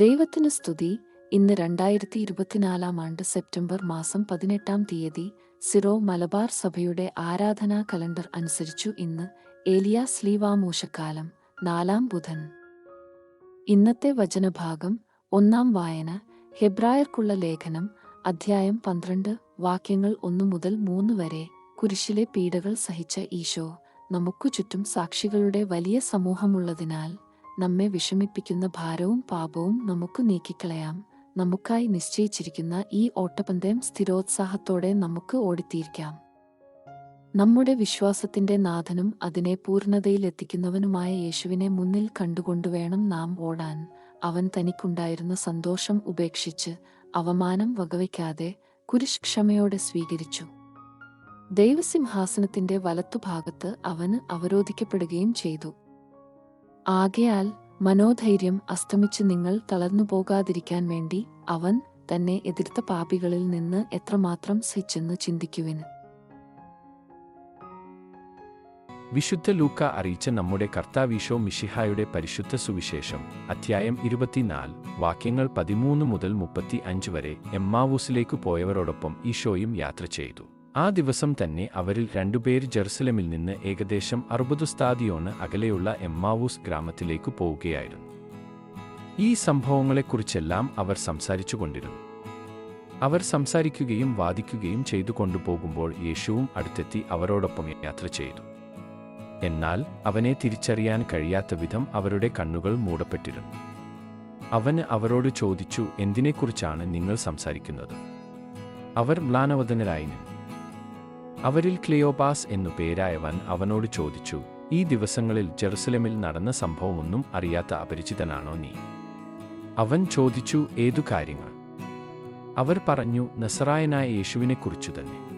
ദൈവത്തിന് സ്തുതി. ഇന്ന് രണ്ടായിരത്തി ഇരുപത്തിനാലാം ആണ്ട് സെപ്റ്റംബർ മാസം പതിനെട്ടാം തീയതി സിറോ മലബാർ സഭയുടെ ആരാധനാ കലണ്ടർ അനുസരിച്ചു ഇന്ന് ഏലിയ സ്ലീവാമൂശക്കാലം നാലാം ബുധൻ. ഇന്നത്തെ വചനഭാഗം ഒന്നാം വായന ഹെബ്രായർക്കുള്ള ലേഖനം അധ്യായം പന്ത്രണ്ട് വാക്യങ്ങൾ ഒന്നു മുതൽ മൂന്ന് വരെ. കുരിശിലെ പീഡകൾ സഹിച്ച ഈശോ നമുക്കു ചുറ്റും സാക്ഷികളുടെ വലിയ സമൂഹമുള്ളതിനാൽ നമ്മെ വിഷമിപ്പിക്കുന്ന ഭാരവും പാപവും നമുക്ക് നീക്കിക്കളയാം. നമുക്കായി നിശ്ചയിച്ചിരിക്കുന്ന ഈ ഓട്ടപന്തയം സ്ഥിരോത്സാഹത്തോടെ നമുക്ക് ഓടിത്തീർക്കാം. നമ്മുടെ വിശ്വാസത്തിന്റെ നാഥനും അതിനെ പൂർണതയിലെത്തിക്കുന്നവനുമായ യേശുവിനെ മുന്നിൽ കണ്ടുകൊണ്ടുവേണം നാം ഓടാൻ. അവൻ തനിക്കുണ്ടായിരുന്ന സന്തോഷം ഉപേക്ഷിച്ച് അവമാനം വകവയ്ക്കാതെ കുരിശ് ക്ഷമയോടെ സ്വീകരിച്ചു. ദൈവസിംഹാസനത്തിന്റെ വലത്തുഭാഗത്ത് അവന് അവരോധിക്കപ്പെടുകയും ചെയ്തു. ആകയാൽ മനോധൈര്യം അസ്തമിച്ച് നിങ്ങൾ തളർന്നു പോകാതിരിക്കാൻ വേണ്ടി അവൻ തന്നെ എതിർത്ത പാപികളിൽ നിന്ന് എത്രമാത്രം സഹിച്ചെന്ന് ചിന്തിക്കുവിന് വിശുദ്ധ ലൂക്ക അറിയിച്ച നമ്മുടെ കർത്താവീശോ മിഷിഹായുടെ പരിശുദ്ധ സുവിശേഷം അധ്യായം ഇരുപത്തിനാല് വാക്യങ്ങൾ പതിമൂന്ന് മുതൽ മുപ്പത്തി അഞ്ച് വരെ എമ്മാവൂസിലേക്ക് പോയവരോടൊപ്പം ഈശോയും യാത്ര ചെയ്തു. ആ ദിവസം തന്നെ അവരിൽ രണ്ടുപേർ ജെറുസലമിൽ നിന്ന് ഏകദേശം അറുപത് സ്ഥാദിയോണ് അകലെയുള്ള എമ്മാവൂസ് ഗ്രാമത്തിലേക്ക് പോവുകയായിരുന്നു. ഈ സംഭവങ്ങളെക്കുറിച്ചെല്ലാം അവർ സംസാരിച്ചുകൊണ്ടിരുന്നു. അവർ സംസാരിക്കുകയും വാദിക്കുകയും ചെയ്തു കൊണ്ടുപോകുമ്പോൾ യേശുവും അടുത്തെത്തി അവരോടൊപ്പം യാത്ര ചെയ്തു. എന്നാൽ അവനെ തിരിച്ചറിയാൻ കഴിയാത്ത വിധം അവരുടെ കണ്ണുകൾ മൂടപ്പെട്ടിരുന്നു. അവന് അവരോട് ചോദിച്ചു എന്തിനെക്കുറിച്ചാണ് നിങ്ങൾ സംസാരിക്കുന്നത്? അവർ മ്ലാനവദനരായി നിന്നു. അവരിൽ ക്ലിയോപാസ് എന്നു പേരായവൻ അവനോട് ചോദിച്ചു ഈ ദിവസങ്ങളിൽ ജെറുസലമിൽ നടന്ന സംഭവമൊന്നും അറിയാത്ത അപരിചിതനാണോ നീ? അവൻ ചോദിച്ചു ഏതു കാര്യങ്ങൾ? അവർ പറഞ്ഞു നസറായനായ യേശുവിനെക്കുറിച്ചു തന്നെ.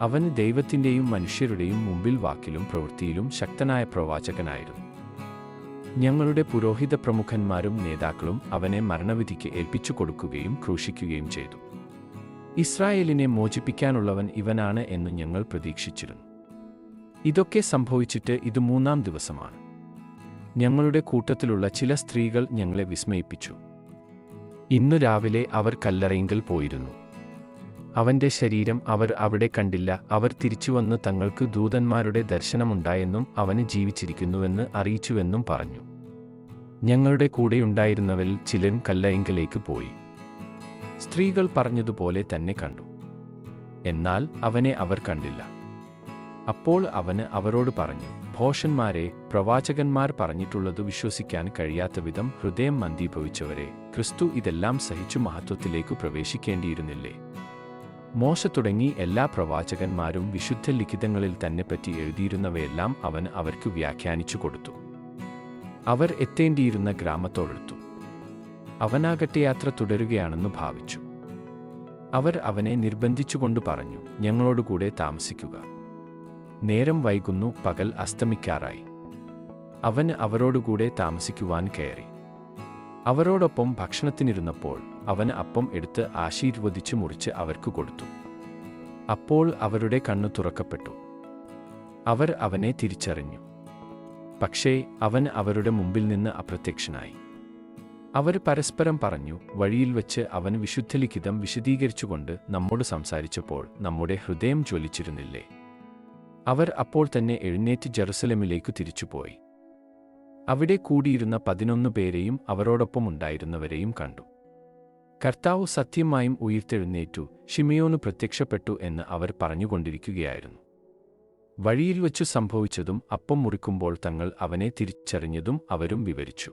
അവന് ദൈവത്തിന്റെയും മനുഷ്യരുടെയും മുമ്പിൽ വാക്കിലും പ്രവൃത്തിയിലും ശക്തനായ പ്രവാചകനായിരുന്നു. ഞങ്ങളുടെ പുരോഹിത പ്രമുഖന്മാരും നേതാക്കളും അവനെ മരണവിധിക്ക് ഏൽപ്പിച്ചു കൊടുക്കുകയും ക്രൂശിക്കുകയും ചെയ്തു. ഇസ്രായേലിനെ മോചിപ്പിക്കാനുള്ളവൻ ഇവനാണ് എന്ന് ഞങ്ങൾ പ്രതീക്ഷിച്ചിരുന്നു. ഇതൊക്കെ സംഭവിച്ചിട്ട് ഇത് മൂന്നാം ദിവസമാണ്. ഞങ്ങളുടെ കൂട്ടത്തിലുള്ള ചില സ്ത്രീകൾ ഞങ്ങളെ വിസ്മയിപ്പിച്ചു. ഇന്നു രാവിലെ അവർ കല്ലറയിങ്കിൽ പോയിരുന്നു. അവന്റെ ശരീരം അവർ അവിടെ കണ്ടില്ല അവർ തിരിച്ചുവന്ന് തങ്ങൾക്ക് ദൂതന്മാരുടെ ദർശനമുണ്ടായെന്നും അവന് ജീവിച്ചിരിക്കുന്നുവെന്ന് അറിയിച്ചുവെന്നും പറഞ്ഞു. ഞങ്ങളുടെ കൂടെയുണ്ടായിരുന്നവരിൽ ചിലരും കല്ലയിങ്കലേക്ക് പോയി. സ്ത്രീകൾ പറഞ്ഞതുപോലെ തന്നെ കണ്ടു. എന്നാൽ അവനെ അവർ കണ്ടില്ല. അപ്പോൾ അവന് അവരോട് പറഞ്ഞു ഭോഷന്മാരെ പ്രവാചകന്മാർ പറഞ്ഞിട്ടുള്ളത് വിശ്വസിക്കാൻ കഴിയാത്ത വിധം ഹൃദയം മന്ദീഭവിച്ചവരെ ക്രിസ്തു ഇതെല്ലാം സഹിച്ചു മഹത്വത്തിലേക്കു പ്രവേശിക്കേണ്ടിയിരുന്നില്ലേ? മോശ തുടങ്ങി എല്ലാ പ്രവാചകന്മാരും വിശുദ്ധ ലിഖിതങ്ങളിൽ തന്നെ പറ്റി എഴുതിയിരുന്നവയെല്ലാം അവൻ അവർക്ക് വ്യാഖ്യാനിച്ചു കൊടുത്തു. അവർ എത്തേണ്ടിയിരുന്ന ഗ്രാമത്തോടെടുത്തു. അവനാകട്ടെ യാത്ര തുടരുകയാണെന്ന് ഭാവിച്ചു. അവർ അവനെ നിർബന്ധിച്ചുകൊണ്ട് പറഞ്ഞു ഞങ്ങളോടുകൂടെ താമസിക്കുക. നേരം വൈകുന്നു പകൽ അസ്തമിക്കാറായി. അവൻ അവരോടുകൂടെ താമസിക്കുവാൻ കയറി. അവരോടൊപ്പം ഭക്ഷണത്തിനിരുന്നപ്പോൾ അവൻ അപ്പം എടുത്ത് ആശീർവദിച്ചു മുറിച്ച് അവർക്ക് കൊടുത്തു. അപ്പോൾ അവരുടെ കണ്ണു തുറക്കപ്പെട്ടു. അവർ അവനെ തിരിച്ചറിഞ്ഞു. പക്ഷേ അവൻ അവരുടെ മുമ്പിൽ നിന്ന് അപ്രത്യക്ഷനായി. അവർ പരസ്പരം പറഞ്ഞു വഴിയിൽ വെച്ച് അവൻ വിശുദ്ധലിഖിതം വിശദീകരിച്ചുകൊണ്ട് നമ്മോട് സംസാരിച്ചപ്പോൾ നമ്മുടെ ഹൃദയം ജ്വലിച്ചിരുന്നില്ലേ? അവർ അപ്പോൾ തന്നെ എഴുന്നേറ്റ് ജെറുസലമിലേക്കു തിരിച്ചുപോയി. അവിടെ കൂടിയിരുന്ന പതിനൊന്ന് പേരെയും അവരോടൊപ്പം ഉണ്ടായിരുന്നവരെയും കണ്ടു. കർത്താവ് സത്യമായും ഉയർത്തെഴുന്നേറ്റു ഷിമിയോന് പ്രത്യക്ഷപ്പെട്ടു എന്ന് അവർ പറഞ്ഞുകൊണ്ടിരിക്കുകയായിരുന്നു. വഴിയിൽ വച്ചു സംഭവിച്ചതും അപ്പം മുറിക്കുമ്പോൾ തങ്ങൾ അവനെ തിരിച്ചറിഞ്ഞതും അവരും വിവരിച്ചു.